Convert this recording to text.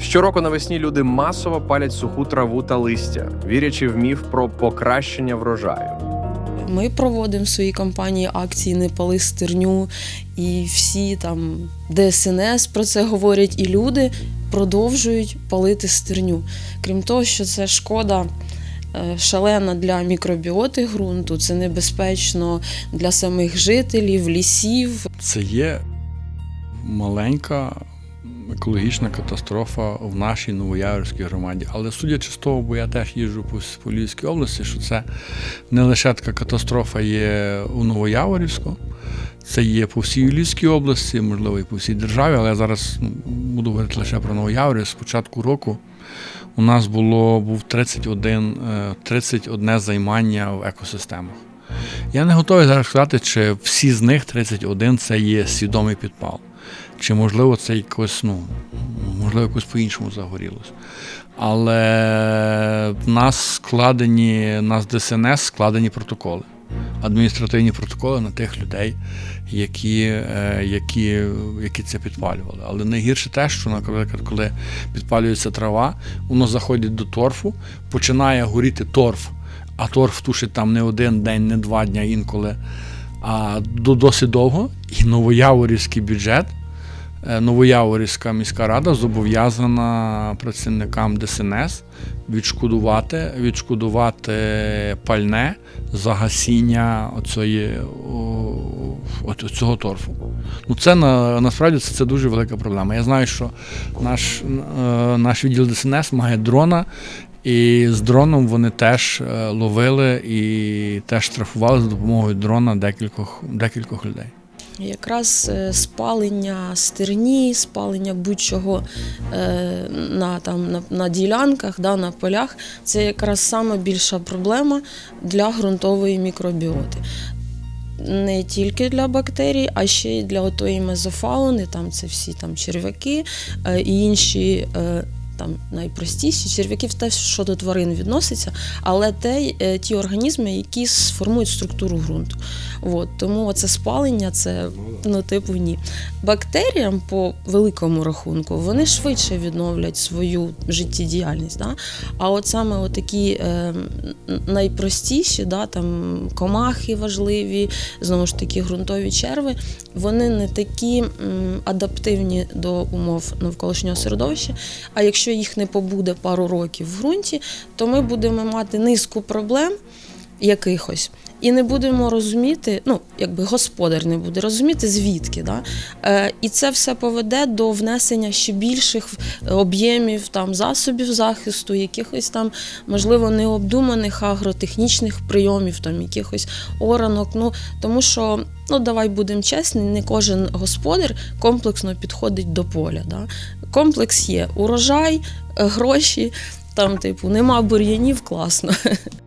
Щороку навесні люди масово палять суху траву та листя, вірячи в міф про покращення врожаю. Ми проводимо в своїй компанії акції Не пали стерню, і всі там ДСНС про це говорять, і люди продовжують палити стерню. Крім того, що це шкода. е, Шалена для мікробіоти ґрунту, це небезпечно для самих жителів, лісів. Це є маленька екологічна катастрофа в нашій Новояворській громаді. Але судячи з того, бо я теж їжджу по, Львівській області, що це не лише така катастрофа є у Новояворівську, це є по всій Львівській області, можливо, і по всій державі, але я зараз ну, буду говорити лише про Новояворів. З початку року у нас було був 31, е, 31 займання в екосистемах. Я не готовий зараз сказати, чи всі з них 31 це є свідомий підпал. Чи можливо це якось, ну, можливо, якось по-іншому загорілося. Але в нас складені, в нас ДСНС складені протоколи, адміністративні протоколи на тих людей, які, е, які, які це підпалювали. Але найгірше те, що, наприклад, коли підпалюється трава, воно заходить до торфу, починає горіти торф, а торф тушить там не один день, не два дня інколи, а досить довго. І новояворівський бюджет, е, Новояворівська міська рада зобов'язана працівникам ДСНС відшкодувати, відшкодувати пальне за гасіння о, от цього торфу. Ну це на, насправді це, це дуже велика проблема. Я знаю, що наш, е, наш відділ ДСНС має дрона, і з дроном вони теж е, ловили і теж штрафували за допомогою дрона декількох, декількох людей. Якраз е, спалення стерні, спалення будь-чого е, на, там, на, на ділянках, да, на полях це якраз саме більша проблема для ґрунтової мікробіоти. Не тільки для бактерій, а ще й для отої мезофауни, там це всі там черв'яки е, і інші. Там найпростіші черв'яків те, що до тварин відноситься, але те, е, ті організми, які сформують структуру ґрунту. От, тому це спалення, це ну, типу, ні. Бактеріям по великому рахунку вони швидше відновлять свою життєдіяльність. Да? А от саме от такі е, найпростіші, да, там, комахи важливі, знову ж таки, ґрунтові черви, вони не такі м, адаптивні до умов навколишнього середовища. А якщо їх не побуде пару років в ґрунті, то ми будемо мати низку проблем якихось. І не будемо розуміти, ну якби господар не буде розуміти, звідки. Да? Е, і це все поведе до внесення ще більших об'ємів там засобів захисту, якихось там, можливо, необдуманих агротехнічних прийомів, там якихось оранок. Ну тому що, ну давай будемо чесні, не кожен господар комплексно підходить до поля. Да? Комплекс є урожай, е, гроші, там, типу, нема бур'янів, класно.